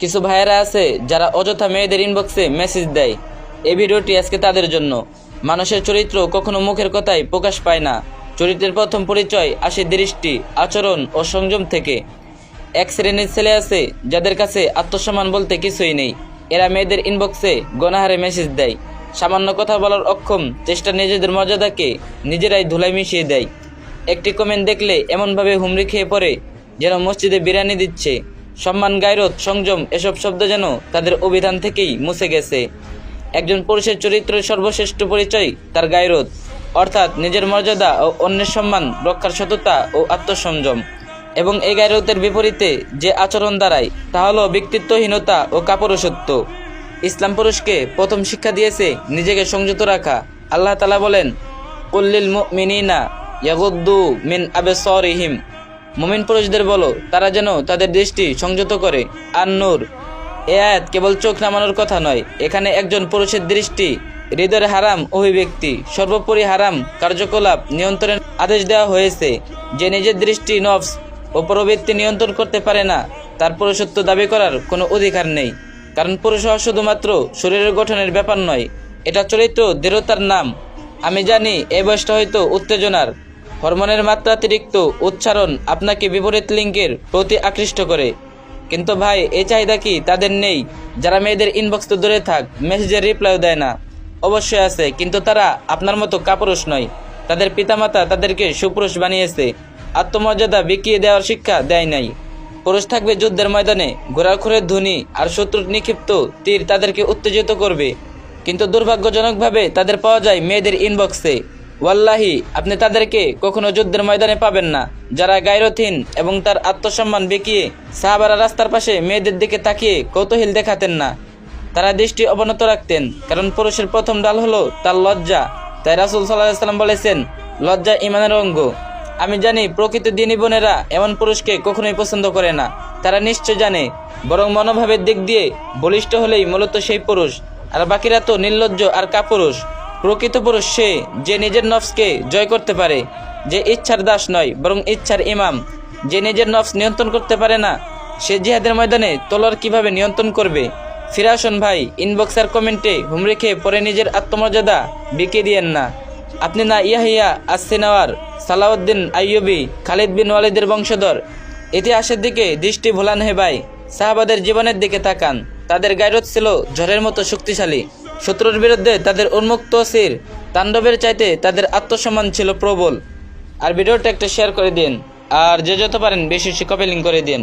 কিছু ভাইয়েরা আছে যারা অযথা মেয়েদের ইনবক্সে মেসেজ দেয়। এই ভিডিওটি আজকে তাদের জন্য। মানুষের চরিত্র কখনো মুখের কথায় প্রকাশ পায় না। চরিত্রের প্রথম পরিচয় আসে দৃষ্টি, আচরণ ও সংযম থেকে। এক শ্রেণির ছেলে আছে যাদের কাছে আত্মসম্মান বলতে কিছুই নেই। এরা মেয়েদের ইনবক্সে গণহারে মেসেজ দেয়। সামান্য কথা বলার অক্ষম চেষ্টা নিজেদের মর্যাদাকে নিজেরাই ধুলাই মিশিয়ে দেয়। একটি কমেন্ট দেখলে এমনভাবে হুমড়ি খেয়ে পড়ে, যেন মসজিদে বিরিয়ানি দিচ্ছে। সম্মান গায়রত সংযম, এসব শব্দ যেন তাদের অভিধান থেকেই মুছে গেছে। একজন পুরুষের চরিত্রের সর্বশ্রেষ্ঠ পরিচয় তার গায়রত অর্থাৎ নিজের মর্যাদা ও অন্যের সম্মান রক্ষার সততা ও আত্মসংযম। এবং এই গায়রতের বিপরীতে যে আচরণ দাঁড়ায়, তা হলো ব্যক্তিত্বহীনতা ও কাপুরুষত্ব ইসলাম পুরুষকে প্রথম শিক্ষা দিয়েছে নিজেকে সংযত রাখা। আল্লাহ তালা বলেন কুল্লিল মিনিনা ইয়াগুদ্দু মিন আবেসরিহিম। মুমিন পুরুষদের বলো, তারা যেন তাদের দৃষ্টি সংযত করে। আর নূর, এ আয়াত কেবল চোখ নামানোর কথা নয়, এখানে একজন পুরুষের দৃষ্টি, হৃদয়ের হারাম অভিব্যক্তি, সর্বোপরি হারাম কার্যকলাপ নিয়ন্ত্রণের আদেশ দেওয়া হয়েছে। যে নিজের দৃষ্টি নফস ও প্রবৃত্তি নিয়ন্ত্রণ করতে পারে না, তার পুরুষত্ব দাবি করার কোনো অধিকার নেই। কারণ পুরুষ হওয়া শুধুমাত্র শরীরের গঠনের ব্যাপার নয়, এটা চরিত্র দৃঢ়তার নাম। আমি জানি এই বয়সটা হয়তো উত্তেজনার হরমোনের মাত্রাতিরিক্ত উচ্চারণ আপনাকে বিপরীত লিঙ্গের প্রতি আকৃষ্ট করে। কিন্তু ভাই এই চাহিদা কি তাদের নেই? যারা মেয়েদের ইনবক্স তো দূরে থাক মেসেজের রিপ্লাইও দেয় না। অবশ্যই আছে, কিন্তু তারা আপনার মতো কাপুরুষ নয়। তাদের পিতামাতা তাদেরকে সুপুরুষ বানিয়েছে। আত্মমর্যাদা বিকিয়ে দেওয়ার শিক্ষা দেয় নাই। পুরুষ থাকবে যুদ্ধের ময়দানে, ঘোড়াখুরের ধ্বনি আর শত্রুর নিক্ষিপ্ত তীর তাদেরকে উত্তেজিত করবে। কিন্তু দুর্ভাগ্যজনকভাবে তাদের পাওয়া যায় মেয়েদের ইনবক্সে ওয়াল্লাহি, আপনি তাদেরকে কখনো যুদ্ধের ময়দানে পাবেন না। যারা গায়রথীন এবং তার আত্মসম্মান বেঁকিয়ে সাহাবারা রাস্তার পাশে মেয়েদের দিকে তাকিয়ে কৌতূহল দেখাতেন না। তারা দৃষ্টি অবনত রাখতেন, কারণ পুরুষের প্রথম ডাল হলো তার লজ্জা। তাই রাসুল সাল্লাহ সাল্লাম বলেছেন, লজ্জা ইমানের অঙ্গ। আমি জানি প্রকৃত দিনী বোনেরা এমন পুরুষকে কখনোই পছন্দ করে না। তারা নিশ্চয় জানে, বরং মনোভাবের দিক দিয়ে বলিষ্ঠ হলেই মূলত সেই পুরুষ, আর বাকিরা তো নির্লজ্জ আর কাপুরুষ। প্রকৃত পুরুষ সে যে নিজের নফসকে জয় করতে পারে, যে ইচ্ছার দাস নয়, বরং ইচ্ছার ইমাম। যে নিজের নফস নিয়ন্ত্রণ করতে পারে না, সে জিহাদের ময়দানে তলোয়ার কীভাবে নিয়ন্ত্রণ করবে? ফিরাসন ভাই ইনবক্সার কমেন্টে হুমড়ে খেয়ে পরে নিজের আত্মমর্যাদা বিকে দিয়েন না। আপনি না ইয়াহিয়া আসিনাওয়ার সালাউদ্দিন আইয়ুবি, খালিদ বিন ওয়ালিদের বংশধর। ইতিহাসের দিকে দৃষ্টি ভোলান হে ভাই, সাহাবাদের জীবনের দিকে তাকান। তাদের গায়রত ছিল ঝড়ের মতো শক্তিশালী। শত্রুর বিরুদ্ধে তাদের উন্মুক্ত সির তাণ্ডবের চাইতে তাদের আত্মসম্মান ছিল প্রবল। আর ভিডিওটা একটা শেয়ার করে দিন। আর যে যত পারেন, বেশি বেশি লিঙ্ক করে দিন।